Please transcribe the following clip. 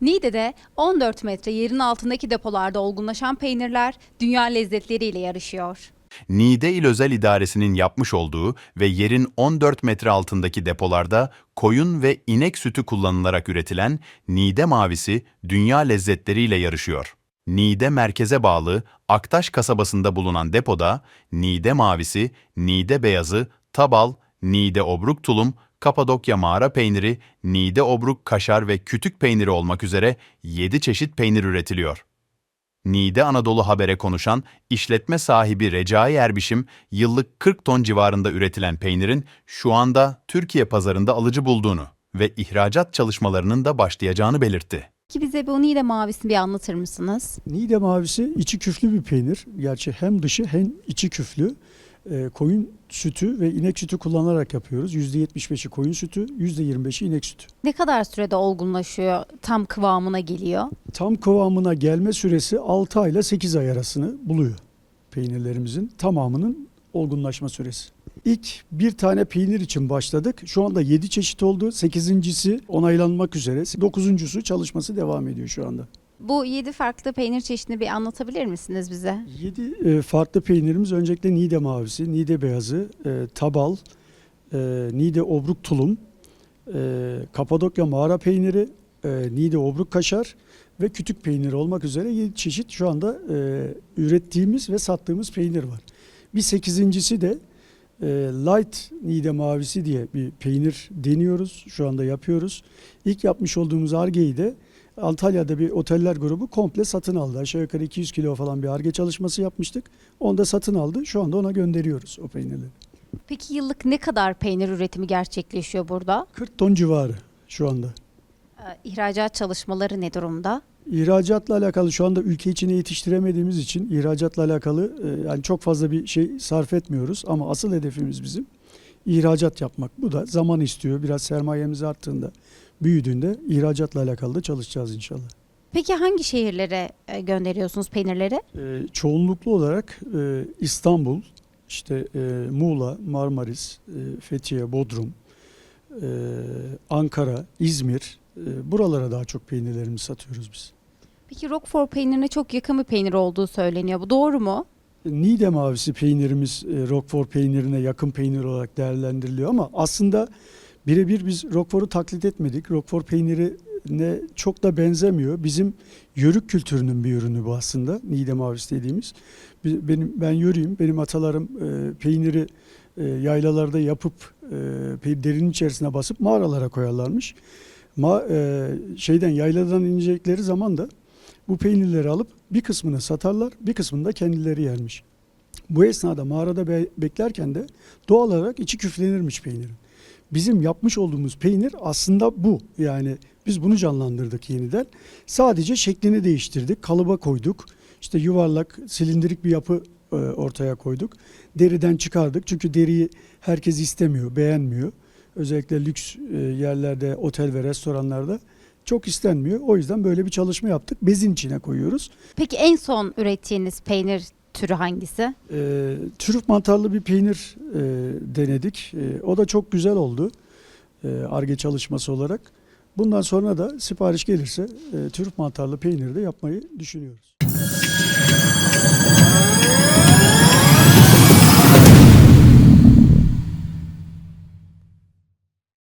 Niğde'de 14 metre yerin altındaki depolarda olgunlaşan peynirler dünya lezzetleriyle yarışıyor. Niğde İl Özel İdaresi'nin yapmış olduğu ve yerin 14 metre altındaki depolarda koyun ve inek sütü kullanılarak üretilen Niğde Mavisi dünya lezzetleriyle yarışıyor. Niğde merkeze bağlı Aktaş kasabasında bulunan depoda Niğde Mavisi, Niğde Beyazı, Tabal, Niğde Obruk Tulum, Kapadokya mağara peyniri, Niğde Obruk kaşar ve kütük peyniri olmak üzere 7 çeşit peynir üretiliyor. Niğde Anadolu Haber'e konuşan işletme sahibi Recai Erbişim, yıllık 40 ton civarında üretilen peynirin şu anda Türkiye pazarında alıcı bulduğunu ve ihracat çalışmalarının da başlayacağını belirtti. Ki bize bu Niğde mavisini bir anlatır mısınız? Niğde mavisi içi küflü bir peynir. Gerçi hem dışı hem içi küflü. Ee, koyun sütü ve inek sütü kullanarak yapıyoruz. %75'i koyun sütü, %25'i inek sütü. Ne kadar sürede olgunlaşıyor, tam kıvamına geliyor? Tam kıvamına gelme süresi 6 ay ile 8 ay arasını buluyor peynirlerimizin tamamının olgunlaşma süresi. İlk bir tane peynir için başladık. Şu anda 7 çeşit oldu. 8.si onaylanmak üzere. 9.sü çalışması devam ediyor şu anda. Bu 7 farklı peynir çeşidini bir anlatabilir misiniz bize? 7 farklı peynirimiz öncelikle Niğde mavisi, Niğde beyazı, e, tabal, e, Niğde obruk tulum, e, Kapadokya mağara peyniri, e, Niğde obruk kaşar ve kütük peyniri olmak üzere 7 çeşit şu anda e, ürettiğimiz ve sattığımız peynir var. Bir sekizincisi de e, light Niğde mavisi diye bir peynir deniyoruz. Şu anda yapıyoruz. İlk yapmış olduğumuz argeyi de Antalya'da bir oteller grubu komple satın aldı. Aşağı yukarı 200 kilo falan bir arge çalışması yapmıştık. Onu da satın aldı. Şu anda ona gönderiyoruz o peynirleri. Peki yıllık ne kadar peynir üretimi gerçekleşiyor burada? 40 ton civarı şu anda. Ee, İhracat çalışmaları ne durumda? İhracatla alakalı şu anda ülke içine yetiştiremediğimiz için ihracatla alakalı e, yani çok fazla bir şey sarf etmiyoruz ama asıl hedefimiz bizim ihracat yapmak. Bu da zaman istiyor. Biraz sermayemiz arttığında, büyüdüğünde ihracatla alakalı da çalışacağız inşallah. Peki hangi şehirlere e, gönderiyorsunuz peynirleri? Ee, çoğunluklu olarak e, İstanbul, işte e, Muğla, Marmaris, e, Fethiye, Bodrum, e, Ankara, İzmir e, buralara daha çok peynirlerimizi satıyoruz biz. Peki Roquefort peynirine çok yakın bir peynir olduğu söyleniyor. Bu doğru mu? Niğde mavisi peynirimiz e, Roquefort peynirine yakın peynir olarak değerlendiriliyor ama aslında birebir biz Roquefort'u taklit etmedik. Roquefort peynirine çok da benzemiyor. Bizim yörük kültürünün bir ürünü bu aslında Niğde mavisi dediğimiz. Benim ben yörüyüm. Benim atalarım e, peyniri e, yaylalarda yapıp e, derinin içerisine basıp mağaralara koyarlarmış. Ma, e, şeyden yayladan inecekleri zaman da bu peynirleri alıp bir kısmını satarlar, bir kısmını da kendileri yermiş. Bu esnada mağarada be- beklerken de doğal olarak içi küflenirmiş peynirin. Bizim yapmış olduğumuz peynir aslında bu. Yani biz bunu canlandırdık yeniden. Sadece şeklini değiştirdik, kalıba koyduk. İşte yuvarlak, silindirik bir yapı e, ortaya koyduk. Deriden çıkardık. Çünkü deriyi herkes istemiyor, beğenmiyor. Özellikle lüks e, yerlerde, otel ve restoranlarda çok istenmiyor. O yüzden böyle bir çalışma yaptık. Bezin içine koyuyoruz. Peki en son ürettiğiniz peynir türü hangisi? E, trüf mantarlı bir peynir e, denedik. E, o da çok güzel oldu. Arge çalışması olarak. Bundan sonra da sipariş gelirse e, trüf mantarlı peyniri de yapmayı düşünüyoruz.